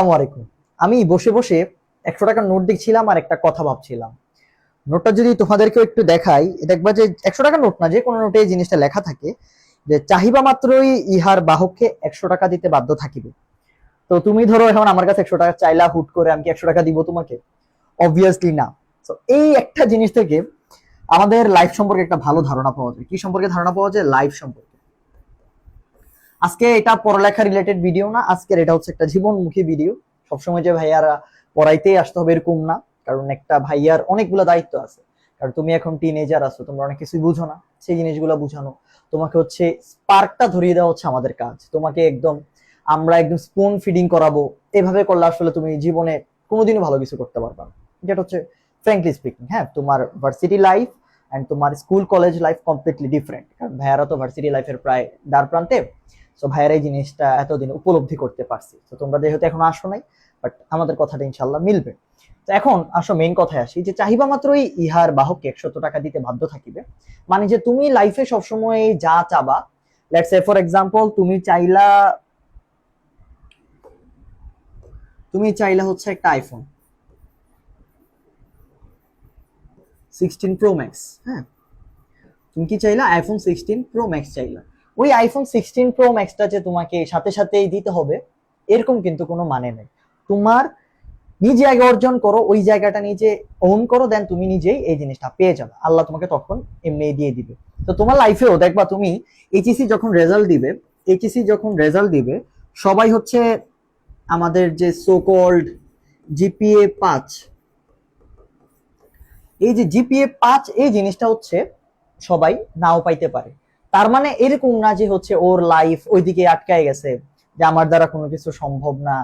আলাইকুম। আমি বসে বসে একশো টাকার নোট দেখছিলাম আর একটা কথা ভাবছিলাম। নোটটা যদি তোমাদেরকে একটু দেখাই দেখবা যে একশো টাকার নোট না, যে কোনো নোটে এই জিনিসটা লেখা থাকে যে চাহিবা মাত্রই ইহার বাহককে একশো টাকা দিতে বাধ্য থাকিবে। তো তুমি ধরো এখন আমার কাছে একশো টাকা চাইলা হুট করে আমি কি একশো টাকা দিব তোমাকে? অবভিয়াসলি না। তো এই একটা জিনিস থেকে আমাদের লাইফ সম্পর্কে একটা ভালো ধারণা পাওয়া যায়। কি সম্পর্কে ধারণা পাওয়া যায়? লাইফ সম্পর্কে। আজকে এটা পড়ালেখা রিলেটেড ভিডিও না, আজকের এটা হচ্ছে একটা জীবনমুখী ভিডিও সবসময় যে ভাইয়ারা পড়াইতেই আসতে হবে এরকম না, কারণ একটা ভাইয়ার অনেকগুলো দায়িত্ব আছে। কারণ তুমি এখন টিনেজার আছো, তোমরা অনেক কিছুই বুঝো না, সেই জিনিসগুলো বুঝানো। তোমাকে হচ্ছে স্পার্কটা ধরিয়ে দেওয়া হচ্ছে আমাদের কাজ। তোমাকে একদম আমরা একদম স্পুন ফিডিং করাবো। এভাবে করলে আসলে তুমি জীবনে কোনোদিনও ভালো কিছু করতে পারবে না। যেটা হচ্ছে ফ্র্যাঙ্কলি স্পিকিং হ্যাঁ তোমার ভার্সিটি লাইফ অ্যান্ড তোমার school college life completely different কারণ ভাইয়ারা তো ভার্সিটি লাইফের প্রায় দ্বার প্রান্তে। সো ভাইয়ের এই জিনিসটা এতদিন উপলব্ধি করতে পারছি। তো তোমরা যেহেতু এখন আসো নাই বাট আমাদের কথাটা ইনশাল্লাহ মিলবে। তো এখন আসো মেইন কথায় আসি যে চাহিবা মাত্রই ইহার বাহককে একশত টাকা দিতে বাধ্য থাকিবে। মানে যে তুমি লাইফে সবসময় যা চাবা লেটস সে ফর এক্সাম্পল তুমি চাইলা তুমি চাইলা হচ্ছে একটা আইফোন সিক্সটিন প্রো ম্যাক্স হ্যাঁ? তুমি কি চাইলা? আইফোন সিক্সটিন প্রো ম্যাক্স চাইলা। ওই আইফোন সিক্সটিন প্রো ম্যাক্সটা যে তোমাকে সাথে সাথেই দিতে হবে, এরকম কিন্তু কোনো মানে নেই। তোমার নিজে আগে অর্জন করো, ওই জায়গাটা নিজে ওন করো দেন তুমি নিজেই এই জিনিসটা পেয়ে যাবে। আল্লাহ তোমাকে তখন এমনি দিয়ে দিবে। তো তোমার লাইফেও দেখবা তুমি এইচএসি যখন রেজাল্ট দিবে এইচএসি যখন রেজাল্ট দিবে, সবাই হচ্ছে আমাদের যে সো কল্ড জিপিএ পাঁচ, এই যে জিপিএ পাঁচ, এই জিনিসটা হচ্ছে সবাই নাও পাইতে পারে। তার মানে এরকম না যে হচ্ছে ওর লাইফ ওইদিকে আটকায় গেছে, যে আমার দ্বারা কোনো কিছু সম্ভব না,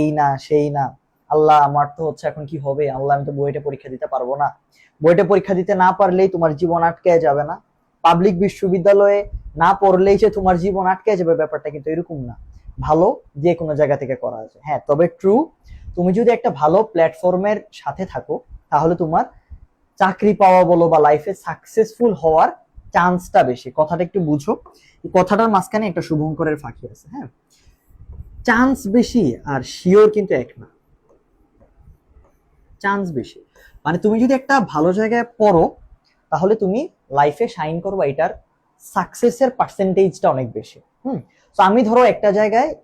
এই না, সেই না। আল্লাহ, আমার তো হচ্ছে এখন কি হবে? আল্লাহ, আমি তো বইটা পরীক্ষা দিতে পারব না। বইটা পরীক্ষা দিতে না পারলেই তোমার জীবন আটকে যাবে না। পাবলিক বিশ্ববিদ্যালয়ে না পড়লেই যে তোমার জীবন আটকে যাবে ব্যাপারটা কিন্তু এরকম না। ভালো যে কোনো জায়গা থেকে করা আছে। হ্যাঁ তবে ট্রু তুমি যদি একটা ভালো প্ল্যাটফর্মের সাথে থাকো, তাহলে তোমার চাকরি পাওয়া বলো বা লাইফে সাকসেসফুল হওয়ার চান্সটা বেশি। কথাটা একটু বুঝো। কথাটার মাঝখানে একটা শুভঙ্করের ফাঁকি আছে হ্যাঁ? চান্স বেশি আর শিওর কিন্তু এক না। চান্স বেশি। মানে তুমি যদি একটা ভালো জায়গায় পড়ো, তাহলে তুমি লাইফে শাইন করবা এটার সাকসেসের পার্সেন্টেজটা অনেক বেশি। হুম? তো আমি ধরো একটা জায়গায়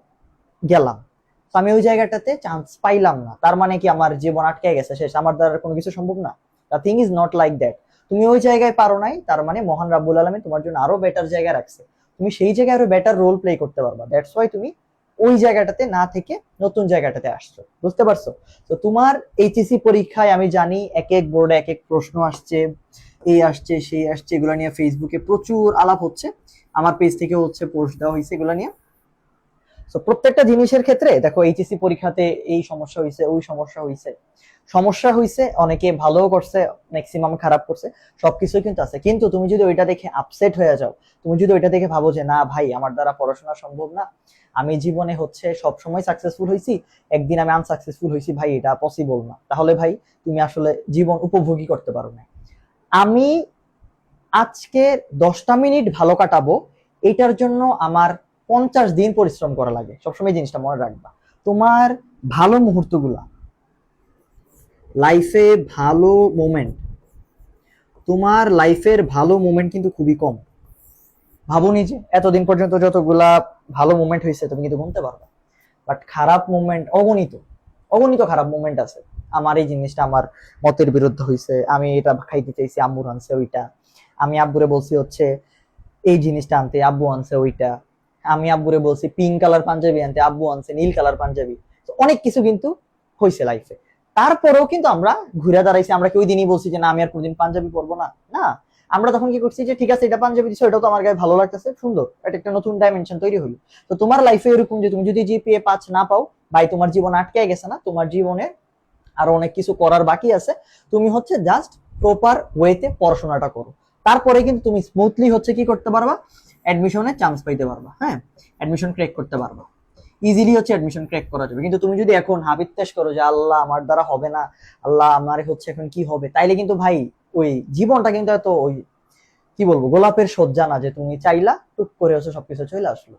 গেলাম। তো আমি ওই জায়গাটাতে চান্স পাইলাম না। তার মানে কি আমার জীবন আটকে গেছে শেষ? আমার দ্বারা কোনো কিছু সম্ভব না? The thing is not like that তুমি ওই জায়গায় পারো নাই, তার মানে মহান রাব্বুল আলমী তোমার জন্য আরও বেটার জায়গা রাখছে। তুমি সেই জায়গায় আরও বেটার রোল প্লে করতে পারবা। দ্যাটস ওয়াই তুমি ওই জায়গাটাতে না থেকে নতুন জায়গাটাতে আসছো। বুঝতে পারছ? তো তোমার এইচএসসি পরীক্ষায় আমি জানি এক এক বোর্ডে এক এক প্রশ্ন আসছে এই আসছে সেই আসছে, এগুলো নিয়ে ফেসবুকে প্রচুর আলাপ হচ্ছে। আমার পেজ থেকে হচ্ছে পোস্ট দেওয়া হয়েছে এগুলো নিয়ে। তো প্রত্যেকটা জিনিসের ক্ষেত্রে, দেখো এইচএসসি পরীক্ষাতে এই সমস্যা হয়েছে ওই সমস্যা হয়েছে সমস্যা হয়েছে অনেকে ভালো করছে ম্যাক্সিমাম খারাপ করছে সবকিছু কিন্তু আছে। কিন্তু তুমি যদি ওইটা দেখে আপসেট হয়ে যাও, তুমি যদি ওইটা দেখে ভাবো যে, না ভাই, আমার দ্বারা পড়াশোনা সম্ভব না, আমি জীবনে হচ্ছে সব সময় সাকসেসফুল হয়েছি একদিন আমি আনসাকসেসফুল হয়েছি ভাই, এটা পসিবল না। তাহলে ভাই, তুমি আসলে জীবন উপভোগী করতে পারো না। আমি আজকে দশটা মিনিট ভালো কাটাবো, এটার জন্য আমার পঞ্চাশ দিন পরিশ্রম করা লাগে। সবসময় জিনিসটা মনে রাখবা। তোমার ভালো মুহূর্তগুলা লাইফে ভালো মোমেন্ট তোমার লাইফের ভালো মোমেন্ট কিন্তু খুবই কম। ভাবো নিজে, এতদিন পর্যন্ত যতগুলা ভালো মোমেন্ট হয়েছে, তুমি কিন্তু গুনতে পারবে। বাট খারাপ মোমেন্ট অগণিত অগণিত খারাপ মোমেন্ট আছে। আমার এই জিনিসটা আমার মতের বিরুদ্ধে হয়েছে আমি এটা খাইতে চাইছি, আম্মুর আনছে ওইটা। আমি আব্বুরে বলছি হচ্ছে, এই জিনিসটা আনতে, আব্বু আনছে ওইটা। আমি আব্বুরে বলছি পিঙ্ক কালার পাঞ্জাবি আনতে, আব্বু আনছে নীল কালার পাঞ্জাবি। অনেক কিছু কিন্তু হয়েছে লাইফে তারপরেও কিন্তু আমরা ঘুরে দাঁড়াইছি, আমরা কি ওই দিনই বলছি যে, না, আমি আর কোনদিন পাঞ্জাবি পরবো না। না, আমরা তখন কি করছি যে, ঠিক আছে, এটা পাঞ্জাবি দিচ্ছ এটাও তো আমার গায়ে ভালো লাগতেছে, সুন্দর, এটা একটা নতুন ডাইমেনশন তৈরি হলো। তো তোমার লাইফে এরকম যে, তুমি যদি জিপিএ পাঁচ না পাও, ভাই, তোমার জীবন আটকে গেছে না, তোমার জীবনে আরও অনেক কিছু করার বাকি আছে, তুমি হচ্ছে জাস্ট প্রপার ওয়েতে পড়াশোনাটা করো। তারপরে কিন্তু তুমি স্মুথলি হচ্ছে কি করতে পারবা? অ্যাডমিশনে চান্স পাইতে পারবা হ্যাঁ? অ্যাডমিশন ক্র্যাক করতে পারবা। ইজিলি হচ্ছে অ্যাডমিশন ক্র্যাক করা যাবে। কিন্তু তুমি যদি এখন হাবিত্যাস করো যে, আল্লাহ, আমার দ্বারা হবে না। আল্লাহ, আমার হচ্ছে এখন কি হবে? তাইলে কিন্তু ভাই, ওই জীবনটা কিন্তু এত ওই, কি বলব, গোলাপের সজ্জা না যে তুমি চাইলা, টুক করে হচ্ছে সবকিছু চলে আসলো।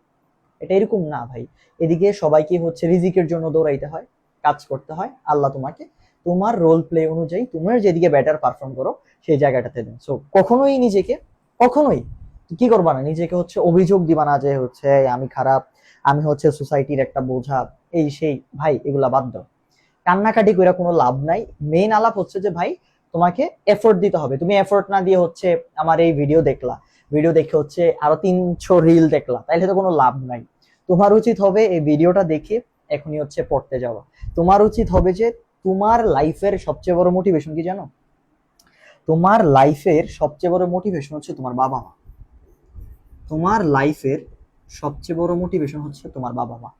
এটা এরকম না ভাই। এদিকে সবাইকে হচ্ছে রিজিকের জন্য দৌড়াইতে হয়, কাজ করতে হয়। আল্লাহ তোমাকে তোমার রোল প্লে অনুযায়ী তোমার যেদিকে ব্যাটার পারফর্ম করো, সেই জায়গাটাতে দেন। সো কখনোই নিজেকে, কখনোই কি করবা না? নিজেকে হচ্ছে অভিযোগ দিবা না যে হচ্ছে আমি খারাপ, আমি হচ্ছে সোসাইটির একটা বোঝা, এই, সেই, ভাই, এগুলা বাদ দাও। কান্নাকাটি করে কোনো লাভ নাই। মেইন আলাপ হচ্ছে যে, ভাই, তোমাকে এফোর্ট দিতে হবে। তুমি এফোর্ট না দিয়ে হচ্ছে আমার এই ভিডিও দেখলা। ভিডিও দেখে হচ্ছে আরও তিনশো রিল দেখলা। তাইলে তো কোনো লাভ নাই। তোমার উচিত হবে এই ভিডিওটা দেখে এখনই হচ্ছে পড়তে যাওয়া। তোমার উচিত হবে যে, তোমার লাইফের সবচেয়ে বড় মোটিভেশন কি জানো? তোমার লাইফের সবচেয়ে বড় মোটিভেশন হচ্ছে তোমার বাবা মা তোমার লাইফের সবচেয়ে বড় মোটিভেশন হচ্ছে তোমার বাবা মা।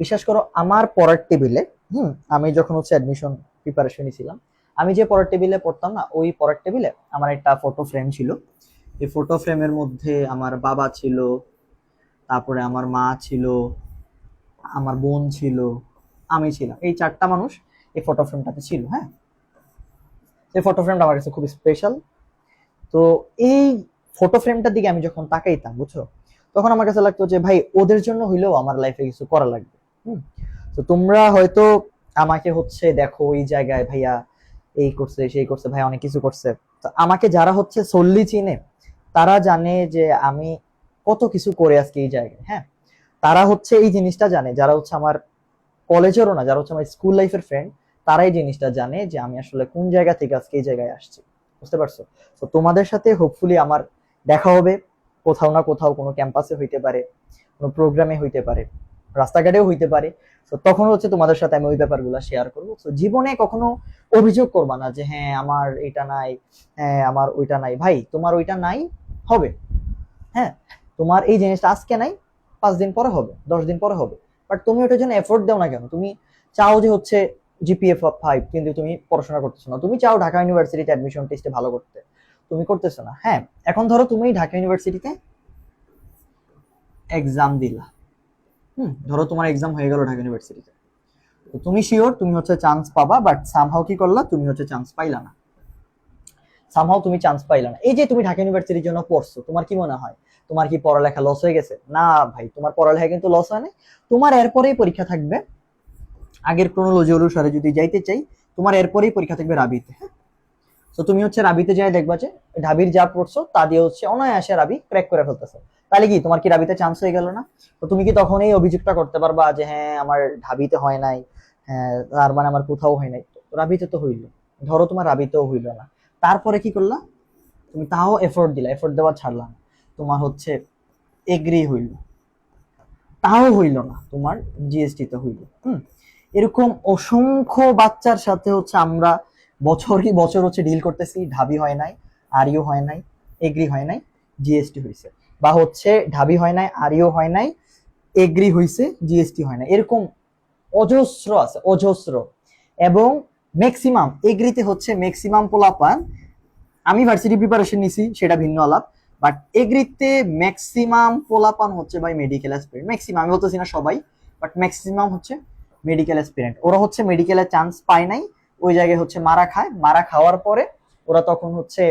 বিশ্বাস করো, আমার পড়ার টেবিলে হুম, আমি যখন হচ্ছে অ্যাডমিশন প্রিপারেশন ছিলাম আমি যে পড়ার টেবিলে পড়তাম না, ওই পড়ার টেবিলে আমার একটা ফটো ফ্রেম ছিল। এই ফটো ফ্রেমের মধ্যে আমার বাবা ছিল, তারপরে আমার মা ছিল, আমার বোন ছিল, আমি ছিলাম। এই চারটা মানুষ এই ফটো ফ্রেমটাতে ছিল হ্যাঁ? এই ফটো ফ্রেমটা আমার কাছে খুব স্পেশাল তো এই ফটো ফ্রেমটার দিকে আমি যখন তাকাইতাম, বুঝছ? তখন আমার কাছে লাগতো যে, ভাই, ওদের জন্য হইলেও আমার লাইফে কিছু করা লাগবে। তো তোমরা হয়তো আমাকে হচ্ছে দেখো এই জায়গায়, ভাইয়া, এই করছে, সেই করছে, ভাই, অনেক কিছু করছে। তো আমাকে যারা হচ্ছে সল্লি চিনে, তারা জানে যে আমি কত কিছু করে আজকে এই জায়গায় হ্যাঁ? তারা হচ্ছে এই জিনিসটা জানে, যারা হচ্ছে আমার কলেজেরও না, যারা হচ্ছে আমার স্কুল লাইফের ফ্রেন্ড তারাই জিনিসটা জানে যে আমি আসলে কোন জায়গা থেকে আজকে এই জায়গায় আসছি, বুঝতে পারছ? তো তোমাদের সাথে হোপফুলি আমার দেখা হবে। কোথাও না কোথাও কোনো ক্যাম্পাসে হইতে পারে, কোনো প্রোগ্রামে হইতে পারে, রাস্তাঘাটেও হইতে পারে। তো তখন হচ্ছে তোমাদের সাথে আমি ওই ব্যাপারগুলো শেয়ার করব। তো জীবনে কখনো অভিযোগ করবা না যে হ্যাঁ আমার এটা নাই হ্যাঁ আমার ওইটা নাই। ভাই, তোমার ওইটা নাই, হবে। হ্যাঁ তোমার এই জিনিসটা আজকে নাই, পাঁচ দিন পরে হবে, দশ দিন পরে হবে। বাট তুমি ওটার জন্য এফোর্ট দাও না কেন? তুমি চাও যে হচ্ছে জিপিএফ ফাইভ কিন্তু তুমি পড়াশোনা করতেছো না। তুমি চাও ঢাকা ইউনিভার্সিটিতে অ্যাডমিশন টেস্টে ভালো করতে। তুমি করতেছো না। হ্যাঁ এখন ধরো তুমি ঢাকা ইউনিভার্সিটিতে এক্সাম দিলা। হুম, ধরো তোমার এক্সাম হয়ে গেল ঢাকা ইউনিভার্সিটিতে তো তুমি শিওর তুমি হচ্ছে চান্স পাবা বাট সামহাও কি করলা? তুমি হচ্ছে চান্স পাইলা না। সামহাও তুমি চান্স পাইলা না। এই যে তুমি ঢাকা ইউনিভার্সিটির জন্য পড়ছো, তোমার কি মনে হয়? তোমার কি পড়ালেখা লস হয়ে গেছে? না ভাই, তোমার পড়ালেখা কিন্তু লস হয় না তোমার এরপরেই পরীক্ষা থাকবে। আগের ক্রোনোলজি অনুসারে যদি যাইতে চাই, তোমার এরপরেই পরীক্ষা থাকবে রাবিতে। তো তুমি হচ্ছে রাবিতে যাই দেখবা যে, ঢাবির যা পড়ছো, তা দিয়ে হচ্ছে অনায়াসে রাবি ক্র্যাক করে ফেলতেছো। তাহলে কি, তোমার কি রাবিতে চান্স হয়ে গেল না? তো তুমি কি তখন এই অভিযোগটা করতে পারবা যে হ্যাঁ আমার ঢাবিতে হয় নাই হ্যাঁ তার মানে আমার কোথাও হয় নাই? রাবিতে তো হইল। ধরো তোমার রাবিতেও হইল না। তারপরে কি করলা? তুমি তাও এফোর্ট দিলা এফোর্ট দেওয়া ছাড়লা না। তোমার হচ্ছে এগ্রি হইল। তাও হইল না, তোমার জিএসটি তে হইল। হুম? এরকম অসংখ্য বাচ্চার সাথে হচ্ছে আমরা বছরই বছর হচ্ছে ডিল করতেছি, ঢাবি হয় নাই, আরিও হয় নাই, এগ্রি হয় নাই জিএসটি হয়েছে বা হচ্ছে ঢাবি হয় নাই, আরিও হয় নাই, এগ্রি হয়েছে জিএসটি হয় না এরকম অজস্র আছে, অজস্র। এবং ম্যাক্সিমাম এগ্রিতে হচ্ছে ম্যাক্সিমাম পোলাপান, আমি ভার্সিটি প্রিপারেশন নিছি, সেটা ভিন্ন আলাপ। বাট এগ্রিতে ম্যাক্সিমাম পোলাপান হচ্ছে ভাই মেডিকেল অ্যাসপিরেন্ট ম্যাক্সিমাম আমি বলতেছি না সবাই বাট ম্যাক্সিমাম হচ্ছে মেডিকেল অ্যাসপিরেন্ট ওরা হচ্ছে মেডিকেলের চান্স পায় নাই ওই জায়গায় হচ্ছে মারা খায়। মারা খাওয়ার পরে ওরা তখন হচ্ছে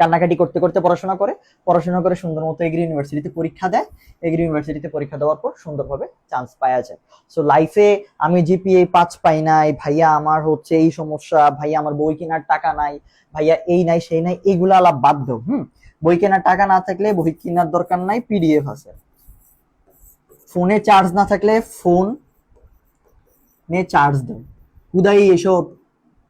কান্নাকাটি করতে করতে পড়াশোনা করে। পড়াশোনা করে সুন্দর মতো এগ্রি ইউনিভার্সিটিতে পরীক্ষা দেয়। এগ্রি ইউনিভার্সিটিতে পরীক্ষা দেওয়ার পর সুন্দরভাবে চান্স পাওয়া যায়। সো লাইফে আমি জিপিএ পাঁচ পাই নাই, ভাইয়া আমার হচ্ছে এই সমস্যা, ভাইয়া আমার বই কেনার টাকা নাই, ভাইয়া এই নাই, সেই নাই এইগুলো আলাপ দাও, হুম? বই কেনার টাকা না থাকলে বই কেনার দরকার নাই পিডিএফ আছে। ফোনে চার্জ না থাকলে ফোন নে চার্জ দাও। উদাই এসব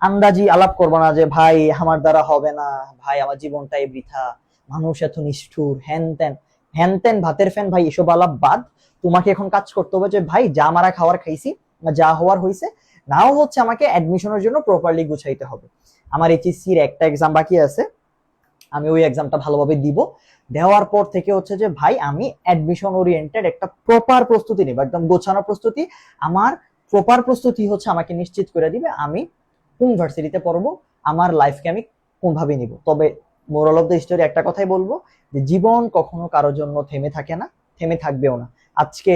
আন্দাজি আলাপ করব না যে, ভাই, আমার দ্বারা হবে না। ভাই, আমার জীবনটাই বৃথা। মানুষ এত নিষ্ঠুর হ্যান ত্যান হ্যান ত্যান ভাতের ফ্যান, ভাই, এসব আলাপ বাদ। তোমাকে এখন কাজ করতে হবে যে, ভাই, যা মারা খাওয়ার খাইছি যা হওয়ার হয়েছে নাও হচ্ছে আমাকে অ্যাডমিশনের জন্য প্রপারলি গুছাইতে হবে। আমার এইচএসসির একটা এক্সাম বাকি আছে। আমি ওই এক্সামটা ভালোভাবে দিব। দেওয়ার পর থেকে হচ্ছে যে, ভাই, আমি অ্যাডমিশন ওরিয়েন্টেড একটা প্রপার প্রস্তুতি নেব। একদম গোছানো প্রস্তুতি। আমার প্রপার প্রস্তুতি হচ্ছে আমাকে নিশ্চিত করে দিবে, আমি কোন ভার্সিটিতে পড়ব, আমার লাইফকে আমি কোনভাবে নিব। তবে মোরাল অফ দ্য স্টোরি একটা কথাই বলব, যে জীবন কখনো কারোর জন্য থেমে থাকে না, থেমে থাকবেও না। আজকে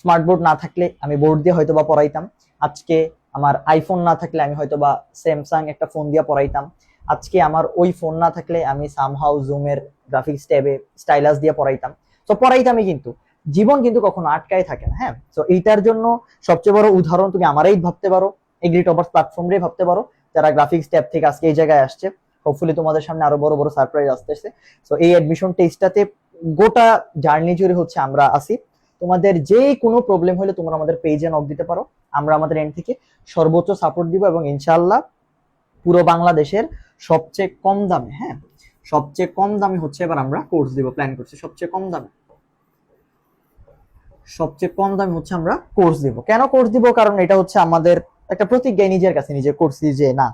স্মার্ট বোর্ড না থাকলে আমি বোর্ড দিয়ে হয়তো বা পড়াইতাম, আজকে আমার আইফোন না থাকলে আমি হয়তো বা স্যামসাং একটা ফোন দিয়ে পড়াইতাম, আজকে আমার ওই ফোন না থাকলে আমি সামহাউ জুমের গ্রাফিক্স ট্যাবে স্টাইলাস দিয়ে পড়াইতাম। তো পড়াইতামই কিন্তু। জীবন কিন্তু কখনো আটকায় থাকে না হ্যাঁ? তো এইটার জন্য সবচেয়ে বড় উদাহরণ তুমি আমারই ভাবতে পারো এগ্রি টপার্স প্ল্যাটফর্মটাই ভাবতে পারো, যারা গ্রাফিক্স ট্যাব থেকে আজকে এই জায়গায় আসছে। হোপফুলি তোমাদের সামনে আরও বড় বড় সারপ্রাইজ আসতেছে। তো এই অ্যাডমিশন টেস্টটাতে গোটা জার্নি জুড়ে হচ্ছে আমরা আসি তোমাদের যে কোনো প্রবলেম হলে তোমরা আমাদের পেজে নক দিতে পারো। আমরা আমাদের এন্ড থেকে সর্বোচ্চ সাপোর্ট দিব এবং ইনশাআল্লাহ পুরো বাংলাদেশের সবচেয়ে কম দামে হ্যাঁ? সবচেয়ে কম দামে হচ্ছে এবার আমরা কোর্স দিব প্ল্যান করছি সবচেয়ে কম দামে। সবচেয়ে কম দামে হচ্ছে আমরা কোর্স দিব। কেন কোর্স দিব? কারণ এটা হচ্ছে আমাদের একটা প্রতিজ্ঞা নিজের কাছে নিজে করছি যে না,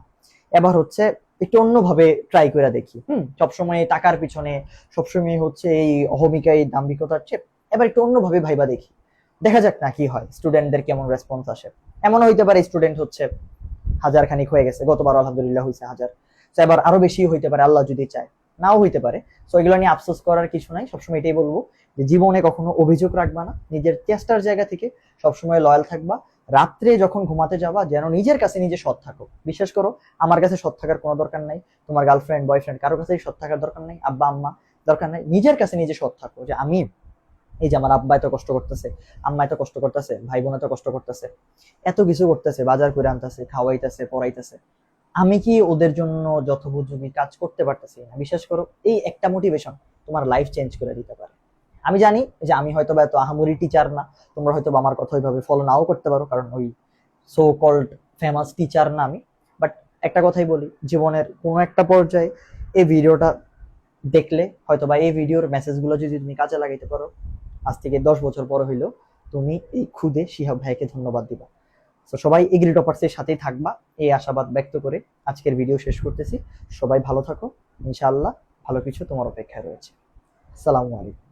এবার হচ্ছে একটু অন্যভাবে ট্রাই করে দেখি। হুম, সবসময় টাকার পিছনে, সবসময় হচ্ছে এই অহমিকা, এই দাম্ভিকতার চেয়ে এবার একটু অন্যভাবে ভাইবা দেখি। দেখা যাক না কি হয় স্টুডেন্টদের কেমন রেসপন্স আসে। এমন হইতে পারে স্টুডেন্ট হচ্ছে হাজার খানিক হয়ে গেছে, গতবার আলহামদুলিল্লাহ হয়েছে হাজার। তো এবার আরও বেশি হইতে পারে, আল্লাহ যদি চায়, নাও হইতে পারে। তো এগুলো নিয়ে আফসোস করার কিছু নাই, সবসময় এটাই বলব। জীবনে কখনো অভিযোগ রাখবা না, নিজের চেষ্টার জায়গা থেকে সবসময় লয়াল থাকবা। রাত্রে যখন ঘুমাতে যাবা, যেন নিজের কাছে নিজে সৎ থাকো। বিশ্বাস করো, আমার কাছে সৎ থাকার কোনো দরকার নাই। তোমার গার্লফ্রেন্ড বয়ফ্রেন্ড কারও কাছেই সৎ থাকার দরকার নাই, আব্বা, আম্মা দরকার নাই। নিজের কাছে নিজে সৎ থাকো যে আমি, এই যে আমার আব্বা এত কষ্ট করতেছে আম্মা এত কষ্ট করতেছে ভাই বোন এত কষ্ট করতেছে, এত কিছু করতেছে, বাজার করে আনতেছে, খাওয়াইতেছে, পড়াইতেছে। আমি কি ওদের জন্য যথোপযোগী কাজ করতে পারতেছি না? বিশ্বাস করো, এই একটা মোটিভেশন তোমার লাইফ চেঞ্জ করে দিতে পারে। আমি জানি যে আমি হয়তো বা এত আহামরি টিচার না, তোমরা হয়তো বা আমার কথা ওইভাবে ফলো নাও করতে পারো, কারণ ওই সো কল্ড ফেমাস টিচার না আমি। বাট একটা কথাই বলি, জীবনের কোনো একটা পর্যায়ে এই ভিডিওটা দেখলে হয়তো বা এই ভিডিওর মেসেজগুলো যদি তুমি কাজে লাগাইতে পারো, আজ থেকে দশ বছর পর হইলেও তুমি এই খুদে শিহাব ভাইকে ধন্যবাদ দিবা। তো সবাই এগ্রি টপার্সের সাথেই থাকবা, এই আশাবাদ ব্যক্ত করে আজকের ভিডিও শেষ করতেছি। সবাই ভালো থাকো, ইনশাআল্লাহ ভালো কিছু তোমার অপেক্ষায় রয়েছে। সালামু আলাইকুম।